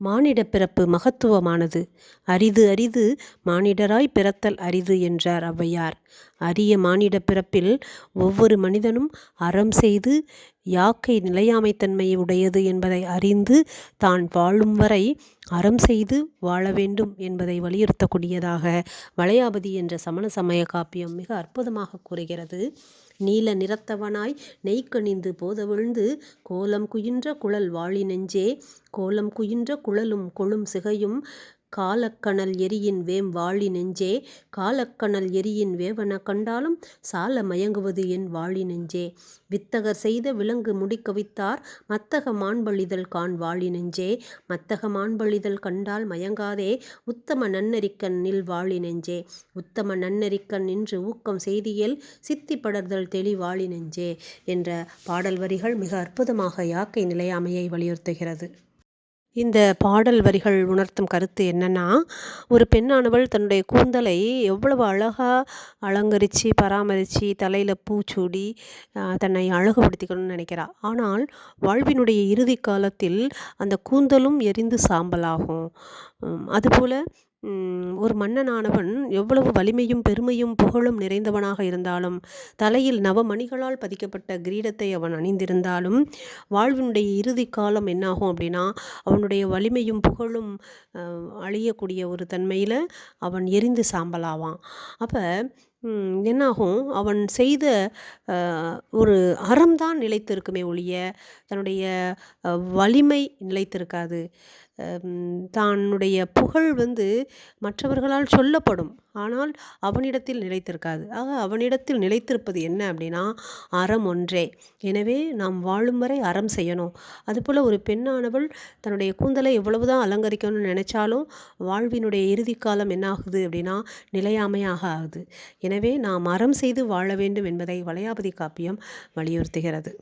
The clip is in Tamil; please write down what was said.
மானிட பிறப்பு மகத்துவமானது. அரிது அரிது மானிடராய் பிறத்தல் அரிது என்றார் ஔவையார். அரிய மானிட பிறப்பில் ஒவ்வொரு மனிதனும் அறம் செய்து யாக்கை நிலையாமைத்தன்மை உடையது என்பதை அறிந்து தான் வாழும் வரை அறம் செய்து வாழ வேண்டும் என்பதை வலியுறுத்தக்கூடியதாக வளையாபதி என்ற சமண சமய காப்பியம் மிக அற்புதமாக கூறுகிறது. நீல நிறத்தவனாய் நெய்க்கணிந்து போதவிழ்ந்து கோலம் குயின்ற குழல் வாழி நெஞ்சே கோலம் குயின்ற குழலும் கொழும் சிகையும் காலக்கணல் எரியின் வேம் வாழி நெஞ்சே காலக்கணல் எரியின் வேவன கண்டாலும் சால மயங்குவது என் வாழி நெஞ்சே வித்தகர் செய்த விலங்கு முடிக்கவித்தார் மத்தக மாண்பழிதல் கான் வாழி நெஞ்சே மத்தக மாண்பழிதல் கண்டால் மயங்காதே. உத்தம நன்னெறிக்கண் நில் வாழி நெஞ்சே உத்தம நன்னரிக்கண் நின்று ஊக்கம் செய்தியல் சித்தி படர்தல் தெளி வாழி நெஞ்சே என்ற பாடல் வரிகள் மிக அற்புதமாக யாக்கை நிலையாமையை வலியுறுத்துகிறது. இந்த பாடல் வரிகள் உணர்த்தும் கருத்து என்னென்னா ஒரு பெண்ணானவள் தன்னுடைய கூந்தலை எவ்வளவு அழகாக அலங்கரித்து பராமரித்து தலையில் பூச்சூடி தன்னை அழகுபடுத்திக்கணும்னு நினைக்கிறா. ஆனால் வாழ்வினுடைய இறுதி காலத்தில் அந்த கூந்தலும் எரிந்து சாம்பலாகும். அதுபோல் ஒரு மன்னனானவன் எவ்வளவு வலிமையும் பெருமையும் புகழும் நிறைந்தவனாக இருந்தாலும் தலையில் நவமணிகளால் பதிக்கப்பட்ட கிரீடத்தை அவன் அணிந்திருந்தாலும் வாழ்வினுடைய இறுதி காலம் என்னாகும் அப்படின்னா அவனுடைய வலிமையும் புகழும் அழியக்கூடிய ஒரு தன்மையில் அவன் எரிந்து சாம்பலாவான். அப்போ என்னாகும்? அவன் செய்த ஒரு அறம்தான் நிலைத்திருக்குமே ஒழிய தன்னுடைய வலிமை நிலைத்திருக்காது. தன்னுடைய புகழ் வந்து மற்றவர்களால் சொல்லப்படும். ஆனால் அவனிடத்தில் நிலைத்திருக்காது. ஆக அவனிடத்தில் நிலைத்திருப்பது என்ன அப்படின்னா அறம் ஒன்றே. எனவே நாம் வாழும் வரை அறம் செய்யணும். அதுபோல் ஒரு பெண்ணானவள் தன்னுடைய கூந்தலை எவ்வளவுதான் அலங்கரிக்கணும்னு நினச்சாலும் வாழ்வினுடைய இறுதி காலம் என்னாகுது அப்படின்னா நிலையாமையாக ஆகுது. எனவே நாம் அறம் செய்து வாழ வேண்டும் என்பதை வளையாபதி காப்பியம் வலியுறுத்துகிறது.